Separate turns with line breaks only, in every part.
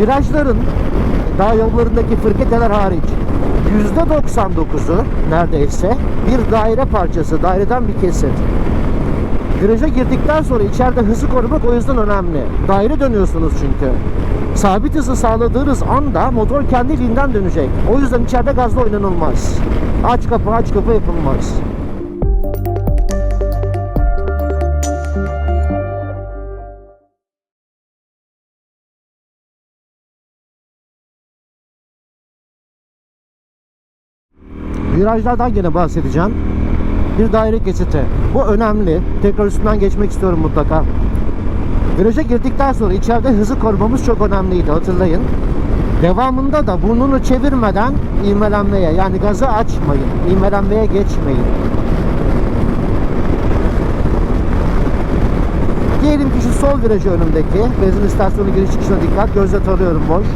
Virajların dağ yollarındaki fırketeler hariç %99'u neredeyse bir daire parçası, daireden bir kesit. Viraja girdikten sonra içeride hızı korumak o yüzden önemli. Daire dönüyorsunuz çünkü. Sabit hızı sağladığınız anda motor kendiliğinden dönecek. O yüzden içeride gazla oynanılmaz. Aç kapı aç kapı yapılmaz. Virajlardan gene bahsedeceğim. Bir daire kesiti. Bu önemli. Tekrar üstünden geçmek istiyorum mutlaka. Viraja girdikten sonra içeride hızı korumamız çok önemliydi hatırlayın. Devamında da burnunu çevirmeden ivmelenmeye yani gazı açmayın. İvmelenmeye geçmeyin. Diyelim ki şu sol virajı önümdeki benzin istasyonu giriş çıkışına dikkat. Gözle tarıyorum boş.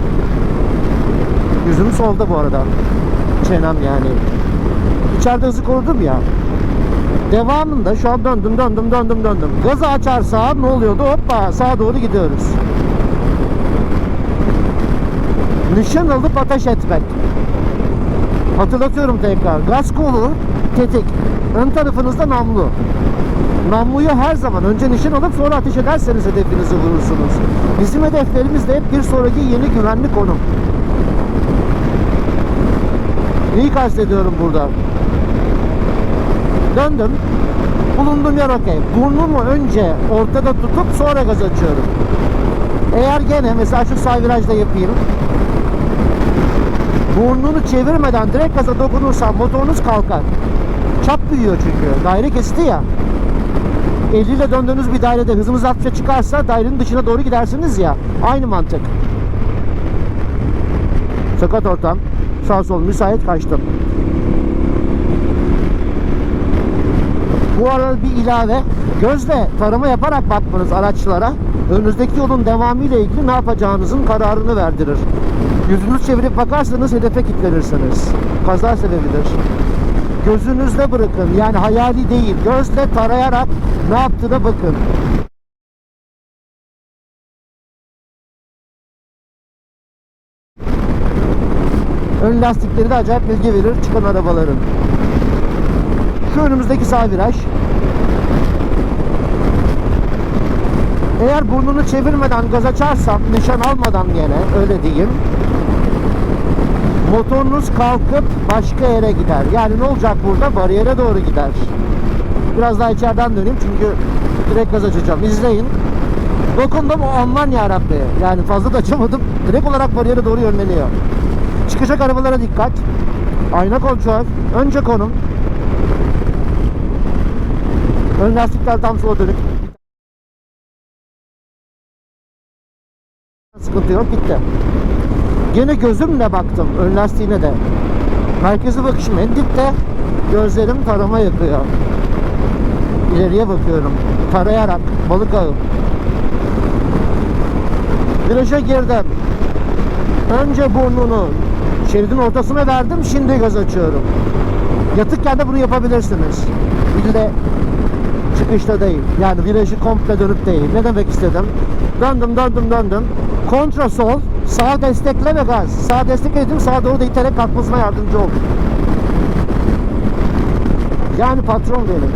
Yüzüm solda bu arada. Çenem yani. İçeride hızı korudum ya. Devamında şu an döndüm döndüm döndüm döndüm. Gazı açarsam ne oluyordu? Hoppa sağa doğru gidiyoruz. Nişan alıp ateş etmek. Hatırlatıyorum tekrar. Gaz kolu tetik. Ön tarafınızda namlu. Namluyu her zaman önce nişan alıp sonra ateş ederseniz hedefinizi vurursunuz. Bizim hedeflerimiz de hep bir sonraki yeni güvenli konum. Neyi kastediyorum burada? Döndüm. Bulunduğum yer okey. Burnumu önce ortada tutup sonra gaz açıyorum. Eğer gene mesela şu sağ virajda yapayım. Burnunu çevirmeden direkt gaza dokunursan motorunuz kalkar. Çap büyüyor çünkü. Daire kesti ya. 50 ile döndüğünüz bir dairede hızınız 60'a çıkarsa dairenin dışına doğru gidersiniz ya. Aynı mantık. Sakat ortam. Sağ sol müsait kaçtım. Bu arada bir ilave gözle tarama yaparak bakmanız araçlara önünüzdeki yolun devamı ile ilgili ne yapacağınızın kararını verdirir. Yüzünüz çevirip bakarsanız hedefe kilitlenirsiniz. Kaza sebebidir. Gözünüzde bırakın yani hayali değil gözle tarayarak ne yaptığına bakın. Ön lastikleri de acayip bilgi verir çıkan arabaların. Şu önümüzdeki sağ viraj. Eğer burnunu çevirmeden gaz açarsam, nişan almadan gene öyle diyeyim. Motorunuz kalkıp başka yere gider. Yani ne olacak burada? Bariyere doğru gider. Biraz daha içeriden döneyim çünkü direkt gaz açacağım. İzleyin. Dokundum aman yarabbi. Yani fazla da açamadım. Direkt olarak bariyere doğru yönleniyor. Çıkacak arabalara dikkat. Ayna kontrol. Önce konum. Ön lastikler tam sola dönük. Sıkıntı yok gitti. Gene gözümle baktım ön lastiğine de. Merkezi bakışım en dipte. Gözlerim tarama yapıyor. İleriye bakıyorum. Tarayarak balık ağı. Viraja girdim. Önce burnunu şeridin ortasına verdim. Şimdi gaz açıyorum. Yatıkken de bunu yapabilirsiniz. Bir de çıkışta değil. Yani virajı komple dönüp değil. Ne demek istedim? Döndüm döndüm döndüm. Kontra sol. Sağ destekle ve gaz. Sağ destekledim. Sağa doğru da iterek kalkmasına yardımcı oldum. Yani patron benim.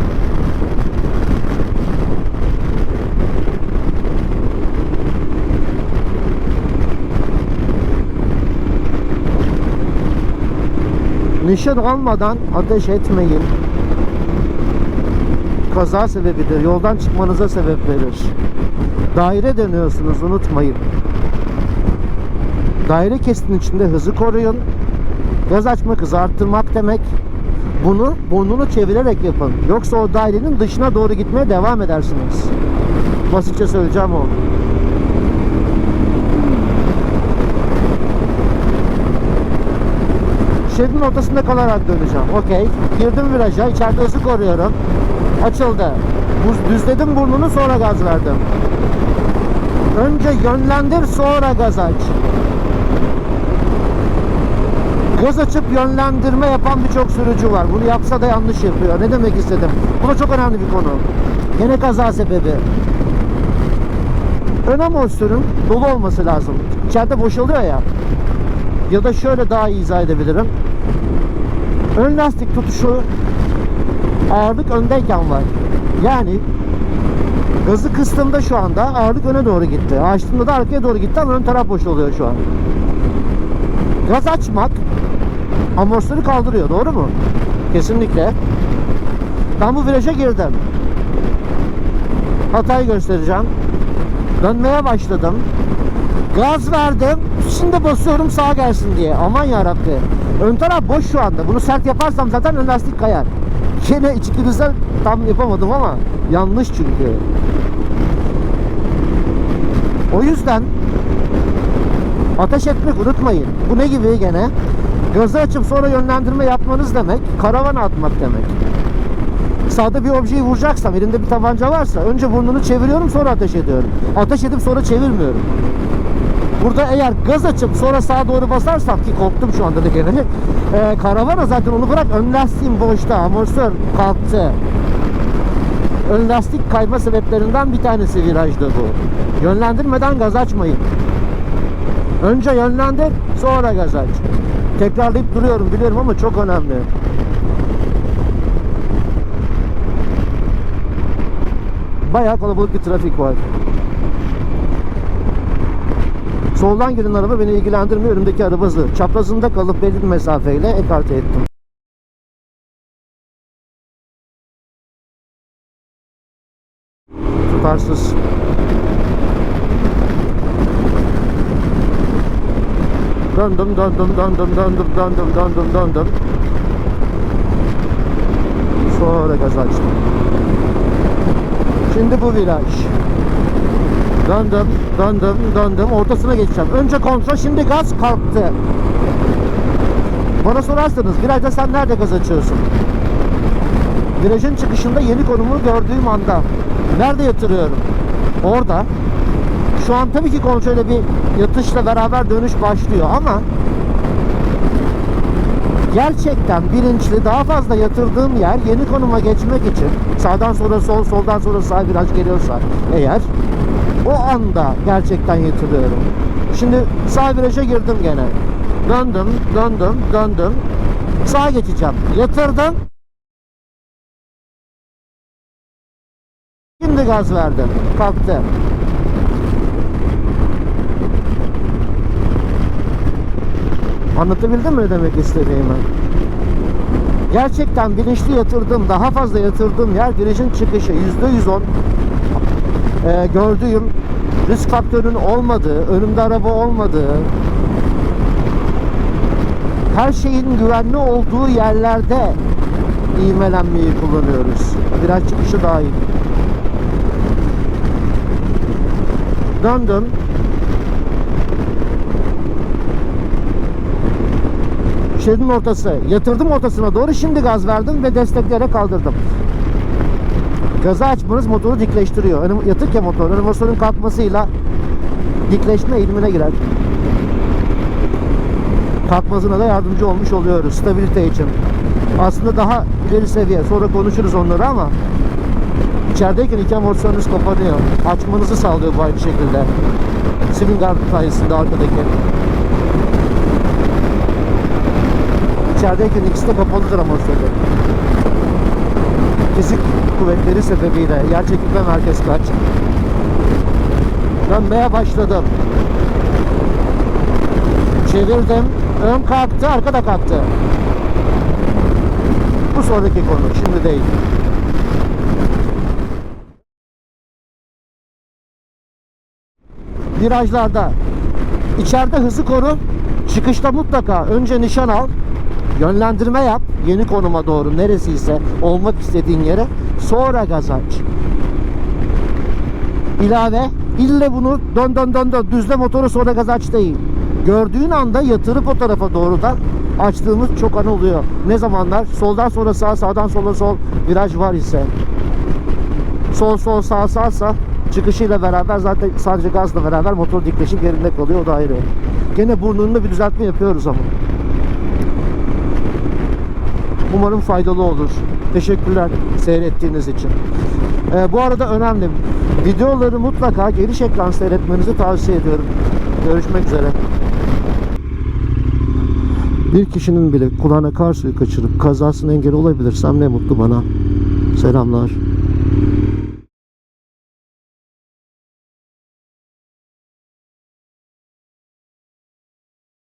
Nişan almadan ateş etmeyin. Kaza sebebidir. Yoldan çıkmanıza sebep verir. Daire dönüyorsunuz unutmayın. Daire kestin içinde hızı koruyun. Gaz açmak, hızı arttırmak demek. Bunu burnunu çevirerek yapın. Yoksa o dairenin dışına doğru gitmeye devam edersiniz. Basitçe söyleyeceğim o. Şeridin ortasında kalarak döneceğim. Okey. Girdim viraja. içeride hızı koruyorum. Açıldı. Buz, düzledim burnunu sonra gaz verdim. Önce yönlendir sonra gaz aç. Gaz açıp yönlendirme yapan birçok sürücü var. Bunu yapsa da yanlış yapıyor. Ne demek istedim? Bu da çok önemli bir konu. Gene kaza sebebi. ön amortisörün dolu olması lazım. İçeride boşalıyor ya. Ya da şöyle daha iyi izah edebilirim. Ön lastik tutuşu ağırlık öndeyken var. Yani gazı kıstığımda şu anda ağırlık öne doğru gitti. Açtığımda da arkaya doğru gitti ama ön taraf boş oluyor şu an. Gaz açmak amortisörü kaldırıyor doğru mu? Kesinlikle. Ben bu viraja girdim. Hatayı göstereceğim. Dönmeye başladım. Gaz verdim. Şimdi basıyorum sağa gelsin diye. Aman yarabbi. Ön taraf boş şu anda. Bunu sert yaparsam zaten ön lastik kayar. Yine içgüdüsel tam yapamadım ama yanlış çünkü. O yüzden ateş etmek unutmayın. Bu ne gibi gene? Gözü açıp sonra yönlendirme yapmanız demek, karavana atmak demek. Sağda bir objeyi vuracaksam, elimde bir tabanca varsa önce burnunu çeviriyorum sonra ateş ediyorum. Ateş edip sonra çevirmiyorum. Burada eğer gaz açıp sonra sağa doğru basarsam ki korktum şu anda da gene. E, karavana zaten onu bırak ön lastiğim boşta, amortisör kalktı. Ön lastik kayma sebeplerinden bir tanesi virajda bu. Yönlendirmeden gaz açmayın. Önce yönlendir, sonra gaz aç. Tekrarlayıp duruyorum biliyorum ama çok önemli. Bayağı kalabalık bir trafik var. Soldan gelen araba beni ilgilendirmiyor. Önümdeki araba hızlı. Çaprazında kalıp belli bir mesafeyle ekarte ettim. Tutarsız. Döndüm, döndüm, döndüm, döndüm, döndüm, döndüm, döndüm. Sonra gaz açtım. Şimdi bu viraj. Döndüm, döndüm, döndüm. Ortasına geçeceğim. Önce kontrol, şimdi gaz kalktı. Bana sorarsanız virajda sen nerede gaz açıyorsun? Virajın çıkışında yeni konumu gördüğüm anda nerede yatırıyorum? Orada. Şu an tabii ki kontrolde bir yatışla beraber dönüş başlıyor ama gerçekten bilinçli daha fazla yatırdığım yer yeni konuma geçmek için sağdan sonra sol soldan sonra sağ viraj geliyorsa eğer o anda gerçekten yatırıyorum. Şimdi sağ viraja girdim gene. Döndüm, döndüm, döndüm. Sağa geçeceğim. Yatırdım. Şimdi gaz verdim. Kalktı. Anlatabildim mi demek istediğimi? Gerçekten bilinçli yatırdığım, daha fazla yatırdığım yer virajın çıkışı. %110 e, gördüğüm risk faktörünün olmadığı, önümde araba olmadığı, her şeyin güvenli olduğu yerlerde ivmelenmeyi kullanıyoruz. Viraj çıkışı dahil. Döndüm. Şeridin ortası. Yatırdım ortasına doğru. Şimdi gaz verdim ve destekleyerek kaldırdım. Gazı açmanız motoru dikleştiriyor. Önüm, yatık ya motor. Motorun kalkmasıyla dikleşme eğilimine girer. Kalkmasına da yardımcı olmuş oluyoruz stabilite için. Aslında daha ileri seviye. Sonra konuşuruz onları ama içerideyken iki amortisörünüz kapanıyor. Açmanızı sağlıyor bu aynı şekilde. Swing arm sayesinde arkadaki. İçerideyken ikisi de kapalıdır amortisörler. Fizik kuvvetleri sebebiyle yer çekimi ve merkez kaç. Dönmeye başladım. Çevirdim. Ön kalktı, arka da kalktı. Bu sonraki konu, şimdi değil. Virajlarda içeride hızı koru. Çıkışta mutlaka önce nişan al. Yönlendirme yap yeni konuma doğru neresiyse olmak istediğin yere sonra gaz aç. İlave ille bunu dön dön dön dön düzle motoru sonra gaz aç değil. Gördüğün anda yatırıp o tarafa doğru da açtığımız çok an oluyor. Ne zamanlar? Soldan sonra sağ, sağdan sola sol viraj var ise. Sol sol sağ sağsa çıkışıyla beraber zaten sadece gazla beraber motor dikleşik yerinde kalıyor o da ayrı. Gene burnunda bir düzeltme yapıyoruz ama. Umarım faydalı olur. Teşekkürler seyrettiğiniz için. Ee, bu arada önemli. Videoları mutlaka geniş ekran seyretmenizi tavsiye ediyorum. Görüşmek üzere. Bir kişinin bile kulağına kar suyu kaçırıp kazasına engel olabilirsem ne mutlu bana. Selamlar.